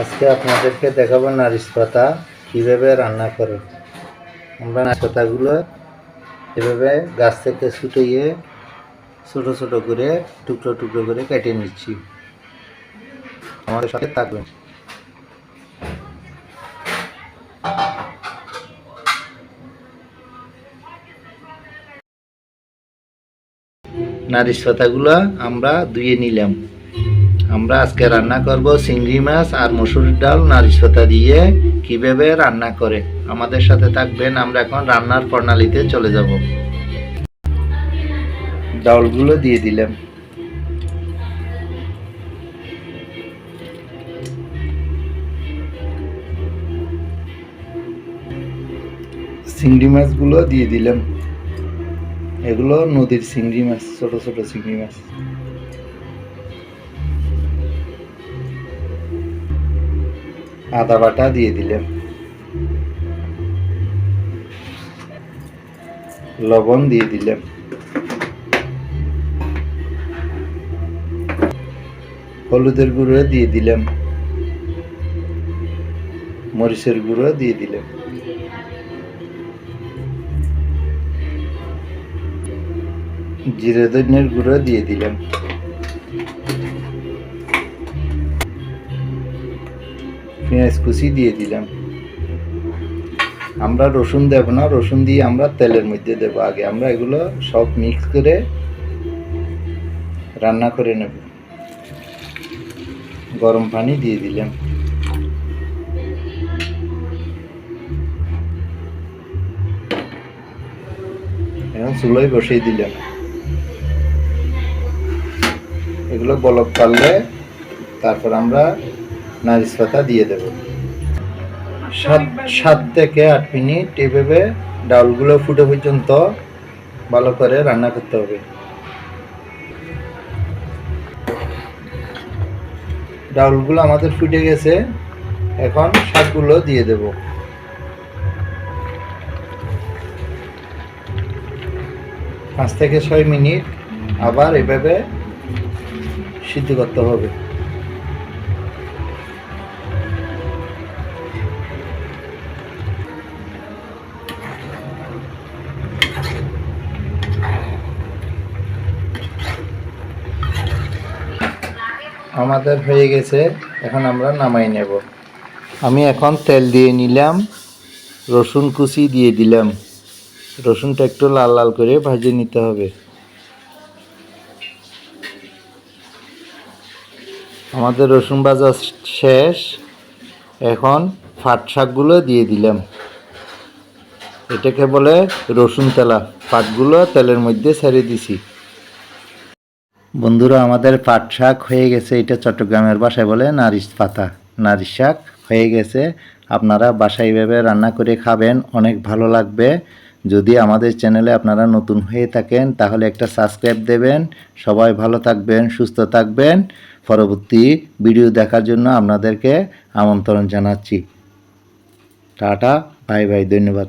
আজকে আপনাদেরকে দেখাবো নারিশ পাতা কীভাবে রান্না করে। আমরা নারিশ পাতাগুলো এভাবে গাছ থেকে ছুটিয়ে ছোট ছোট করে, টুকরো টুকরো করে কেটে নিচ্ছি। আমাদের সাথে থাকবেন। নারিশ পাতাগুলো আমরা ধুয়ে নিলাম। আমরা আজকে রান্না করব চিংড়ি মাছ আর মসুর ডাল নারিশ পাতা দিয়ে। কীভাবে রান্না করে? আমাদের সাথে থাকবেন, আমরা এখন রান্নার প্রণালীতে চলে যাব। ডালগুলো দিয়ে দিলাম। চিংড়ি মাছগুলো দিয়ে দিলাম। এগুলো নদীর চিংড়ি মাছ, ছোট ছোট চিংড়ি মাছ। আদা বাটা দিয়ে দিলাম। লবণ দিয়ে দিলাম। হলুদের গুঁড়ো দিয়ে দিলাম। মরিচের গুঁড়ো দিয়ে দিলাম। জিরে ধনিয়ার গুঁড়ো দিয়ে দিলাম। পেঁয়াজ কুচি দিয়ে দিলাম। আমরা রসুন দেব না, রসুন দিয়ে আমরা তেলের মধ্যে দেবো আগে। আমরা এগুলো সব মিক্স করে রান্না করে নেব। গরম পানি দিয়ে দিলাম। এখন চুলোয় বসিয়ে দিলাম। এগুলো বলক পারলে তারপর আমরা নারিশ পাতা দিয়ে দেব। সাত সাত থেকে আট মিনিট এভাবে ডাউলগুলো ফুটে পর্যন্ত ভালো করে রান্না করতে হবে। ডাউলগুলো আমাদের ফুটে গেছে, এখন শাকগুলো দিয়ে দেব। পাঁচ থেকে ছয় মিনিট আবার এভাবে সিদ্ধ করতে হবে। আমাদের হয়ে গেছে, এখন আমরা নামাই নেব। আমি এখন তেল দিয়ে নিলাম, রসুন কুচি দিয়ে দিলাম। রসুনটা একটু লাল লাল করে ভাজে নিতে হবে। আমাদের রসুন ভাজা শেষ, এখন ফাট শাকগুলো দিয়ে দিলাম। এটাকে বলে রসুন তেলা। পাটগুলো তেলের মধ্যে ছেড়ে দিছি। বন্ধুরা, আমাদের পাট শাক হয়ে গেছে, এটা চট্টগ্রামের বাসায় বলে নারিশ পাতা। নারিশ শাক হয়ে গেছে, আপনারা বাসায় এইভাবে রান্না করে খাবেন, অনেক ভালো লাগবে। যদি আমাদের চ্যানেলে আপনারা নতুন হয়ে থাকেন, তাহলে একটা সাবস্ক্রাইব দেবেন। সবাই ভালো থাকবেন, সুস্থ থাকবেন। পরবর্তী ভিডিও দেখার জন্য আপনাদেরকে আমন্ত্রণ জানাচ্ছি। টাটা, বাই বাই, ধন্যবাদ।